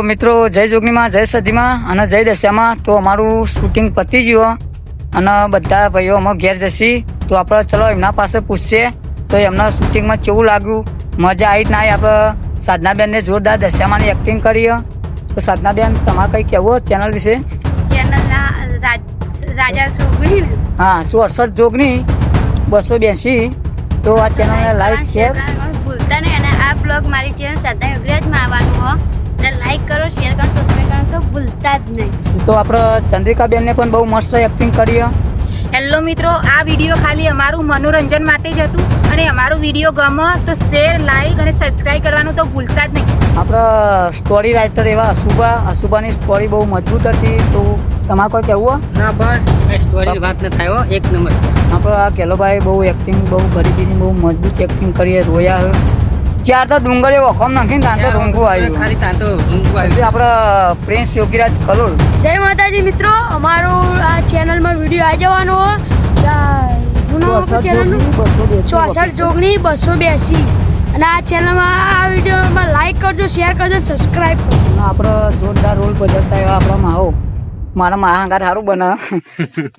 તો મિત્રો જય જોગનીમાં જય સદીમાં અને જય દશામાં તો અમારું શૂટિંગ પતી ગયું અને બધા ભાઈઓ અમે ઘેર જશી. તો આપણે ચલો એમના પાસે પૂછશે તો એમના શૂટિંગમાં કેવું લાગ્યું? મજા આવી ના આવી આપણે સાધનાબેનને જોરદાર દશામાની એક્ટિંગ કરીએ તો સાધનાબેન તમારે કંઈ કહેવું ચેનલ વિશે? હા ચોસઠ જોગની બસો બ્યાસી તો આ ચેનલને લાઈક શેર ભૂલતા નહીં. અને આ બ્લોગ મારી ચેનલ સાધના યોગરાજમાં આવવાનું હો. એટલે લાઈક કરો શેર કરો સબસ્ક્રાઈબ કરો તો ભૂલતા જ નહીં. તો આપણે ચંદ્રિકાબેનને પણ બહુ મસ્ત એક્ટિંગ કરીએ. હેલો મિત્રો આ વીડિયો ખાલી અમારું મનોરંજન માટે જ હતું અને અમારું વીડિયો ગમે તો શેર લાઈક અને સબસ્ક્રાઈબ કરવાનું તો ભૂલતા જ નહીં. આપણે સ્ટોરી રાઇટર એવા અશુભા અશુભાની સ્ટોરી બહુ મજબૂત હતી તો તમારે કોઈ કહેવું? ના બસ સ્ટોરી વાત ન થાય એક નંબર આપણો આ કેલોભાઈ બહુ એક્ટિંગ બહુ ગરીબીની બહુ મજબૂત એક્ટિંગ કરીએ રોયા ચાર તો ડુંગળીઓ વખમ નાખીને તાંતો રૂંગું આવ્યું. ખાલી તાંતો ઊંઘું આવ્યું. આપણે પ્રિન્સ યોગીરાજ કલોલ. જય માતાજી મિત્રો અમારો આ ચેનલમાં વીડિયો આવી જવાનો ચોસઠ જોગની બસો બેસી અને આ ચેનલમાં આ વિડીયોમાં લાઈક કરજો શેર કરજો સબસ્ક્રાઈબ કરજો. આપણો જોરદાર રોલ ભજવતા એવા આપણા માહો. મારા મા સારું બને.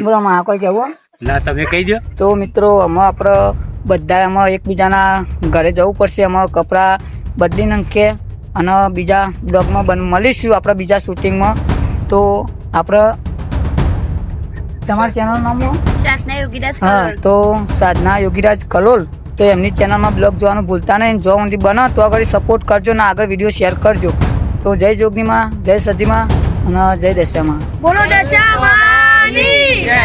બોલો મા કોઈ કહેવું ના તમે કહી દો તો મિત્રો આમાં આપણે બધા એમાં એકબીજાના ઘરે જવું પડશે. એમાં કપડાં બદલી નાખીએ અને બીજા બ્લોગમાં બન મળીશું આપણે બીજા શૂટિંગમાં. તો આપણે તમારા ચેનલ નામ સાધના યોગીરાજ હા તો સાધના યોગીરાજ કલોલ. તો એમની ચેનલમાં બ્લોગ જોવાનું ભૂલતા નહીં. જો ઊંધી બનો તો આગળ સપોર્ટ કરજો ને આગળ વીડિયો શેર કરજો. તો જય જોગનીમાં જય સદીમાં અને જય દશામાં. બોલો દશામાની. જય.